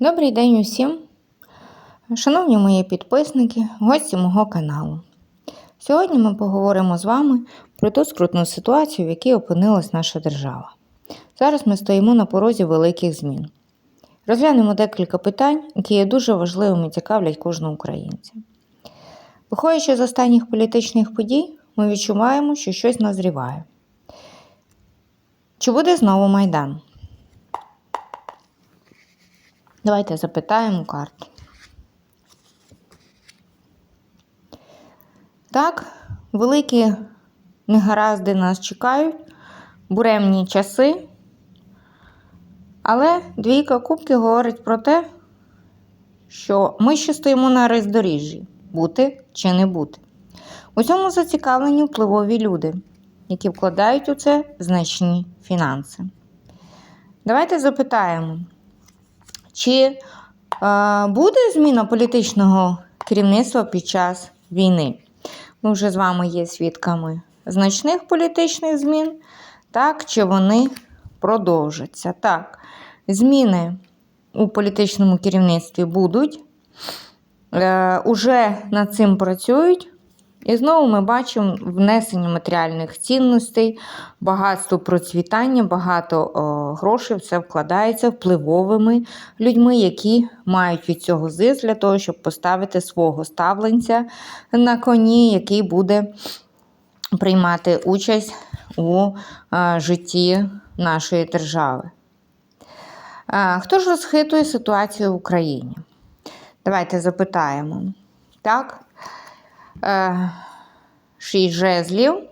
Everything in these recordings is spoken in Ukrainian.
Добрий день усім, шановні мої підписники, гості мого каналу. Сьогодні ми поговоримо з вами про ту скрутну ситуацію, в якій опинилась наша держава. Зараз ми стоїмо на порозі великих змін. Розглянемо декілька питань, які є дуже важливими і цікавлять кожного українця. Виходячи з останніх політичних подій, ми відчуваємо, що щось назріває. Чи буде знову Майдан? Давайте запитаємо карту. Так, великі негаразди нас чекають, буремні часи. Але двійка кубків говорить про те, що ми ще стоїмо на роздоріжжі бути чи не бути. У цьому зацікавлені впливові люди, які вкладають у це значні фінанси. Давайте запитаємо. Чи е, буде зміна політичного керівництва під час війни? Ми вже з вами є свідками значних політичних змін, так, чи вони продовжаться? Так, зміни у політичному керівництві будуть, е, уже над цим працюють. І знову ми бачимо внесення матеріальних цінностей, багатство процвітання, багато о, грошей все вкладається впливовими людьми, які мають від цього зиск для того, щоб поставити свого ставленця на коні, який буде приймати участь у а, житті нашої держави. А, хто ж розхитує ситуацію в Україні? Давайте запитаємо. Так? Е, шість жезлів.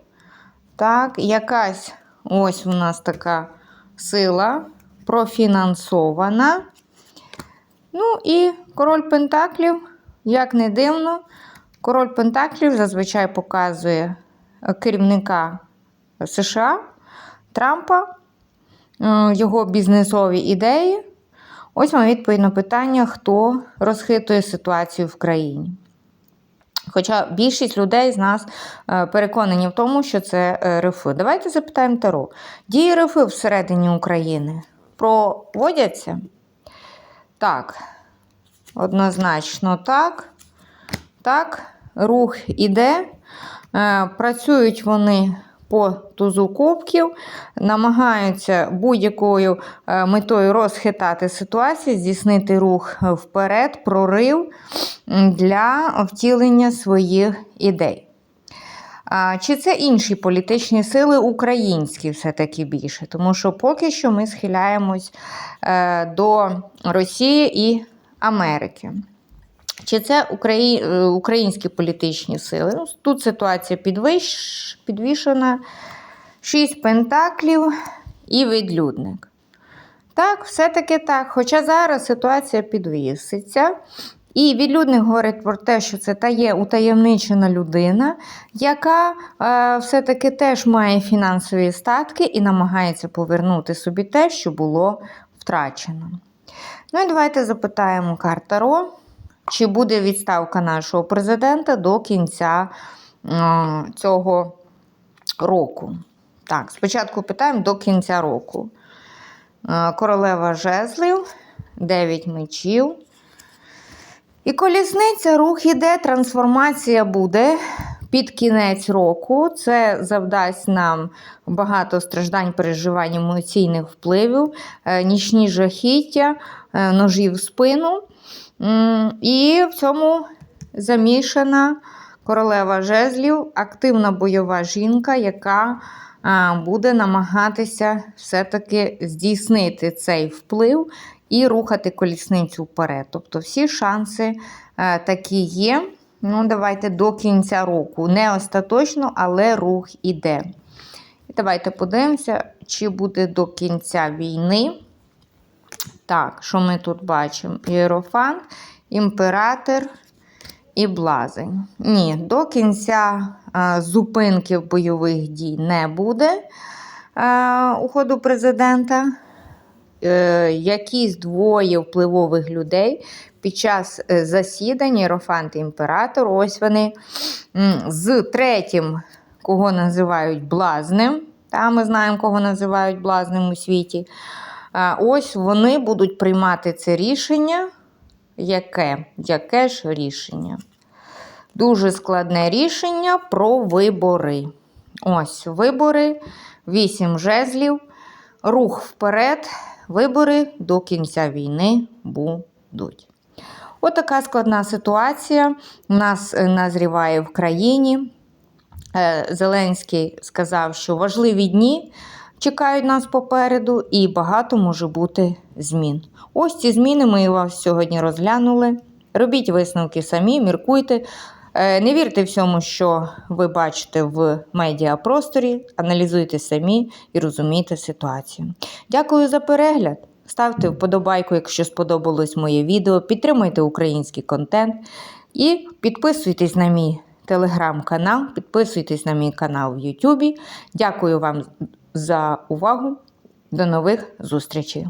Так, якась ось у нас така сила профінансована. Ну і король Пентаклів, як не дивно, король Пентаклів зазвичай показує керівника США Трампа, е, його бізнесові ідеї. Ось вам відповідь на питання, хто розхитує ситуацію в країні. Хоча більшість людей з нас е, переконані в тому, що це рифи. РФ. Давайте запитаємо Таро. Дії РФ всередині України проводяться? Так, однозначно так. Так, рух іде. Е, працюють вони по тузу кубків, намагаються будь-якою метою розхитати ситуацію, здійснити рух вперед, прорив для втілення своїх ідей. Чи це інші політичні сили українські все-таки більше? Тому що поки що ми схиляємось е, до Росії і Америки. Чи це е, українські політичні сили? Тут ситуація підвищ... підвішена. Шість пентаклів і відлюдник. Так, все-таки так. Хоча зараз ситуація підвіситься. І відлюдник говорить про те, що це та є утаємничена людина, яка е, все-таки теж має фінансові статки і намагається повернути собі те, що було втрачено. Ну і давайте запитаємо карта Ро, чи буде відставка нашого президента до кінця цього року. Так, спочатку питаємо до кінця року. Е, королева жезлів, 9 мечів. І колісниця, рух іде, трансформація буде під кінець року. Це завдасть нам багато страждань, переживань, емоційних впливів, е, нічні жахіття, е, ножі в спину. І в цьому замішана королева жезлів, активна бойова жінка, яка буде намагатися все-таки здійснити цей вплив і рухати колісницю вперед. Тобто всі шанси е, такі є. Ну, Давайте до кінця року. Не остаточно, але рух іде. Давайте подивимося, чи буде до кінця війни. Так, що ми тут бачимо? Єрофант, імператор і блазень. Ні, до кінця а, зупинки бойових дій не буде а, уходу президента. Е, якісь двоє впливових людей під час е, засідання Єрофант імператор, ось вони з третім, кого називають блазним. Та ми знаємо, кого називають блазним у світі. Ось вони будуть приймати це рішення. Яке? Яке ж рішення? Дуже складне рішення про вибори. Ось вибори, вісім жезлів, рух вперед, вибори до кінця війни будуть. Отака складна ситуація у нас е, назріває в країні. Е, Зеленський сказав, що важливі дні чекають нас попереду, і багато може бути змін. Ось ці зміни ми вас сьогодні розглянули. Робіть висновки самі, міркуйте. Е, Не вірте всьому, що ви бачите в медіапросторі, аналізуйте самі і розумійте ситуацію. Дякую за перегляд. Ставте вподобайку, якщо сподобалось моє відео, підтримуйте український контент і підписуйтесь на мій телеграм-канал, підписуйтесь на мій канал в Ютубі. Дякую вам за увагу. До нових зустрічей!